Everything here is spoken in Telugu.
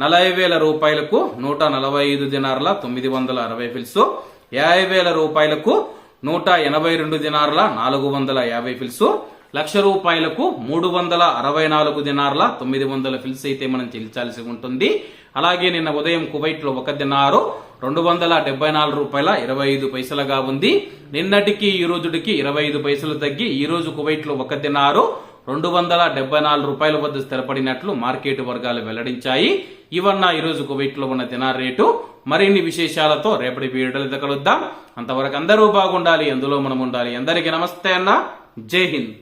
నలభై వేల రూపాయలకు నూట నలభై ఐదు దినార్ల తొమ్మిది వందల అరవై ఫిల్స్. యాభై వేల రూపాయలకు నూట ఎనభై రెండు దినార్ల నాలుగు వందల యాభై ఫిల్స్. లక్ష రూపాయలకు మూడు వందల అరవై నాలుగు దినార్ల తొమ్మిది వందల ఫిల్స్ అయితే మనం చెల్లించాల్సి ఉంటుంది. అలాగే నిన్న ఉదయం కువైట్లో ఒక దినారు రెండు వందల డెబ్బై నాలుగు రూపాయల ఇరవై ఐదు పైసలుగా ఉంది. నిన్నటికి ఈ రోజుడికి ఇరవై ఐదు పైసలు తగ్గి ఈ రోజు కువైట్లో ఒక దినారు రెండు వందల డెబ్బై నాలుగు రూపాయల వద్ద స్థిరపడినట్లు మార్కెట్ వర్గాలు వెల్లడించాయి. ఇవన్న ఈరోజు కువైట్లో ఉన్న దినార్ రేటు. మరిన్ని విశేషాలతో రేపటి వీడియోలో కలుద్దాం అంతవరకు అందరూ బాగుండాలి అందులో మనం ఉండాలి అందరికీ నమస్తే అన్న. జై హింద్.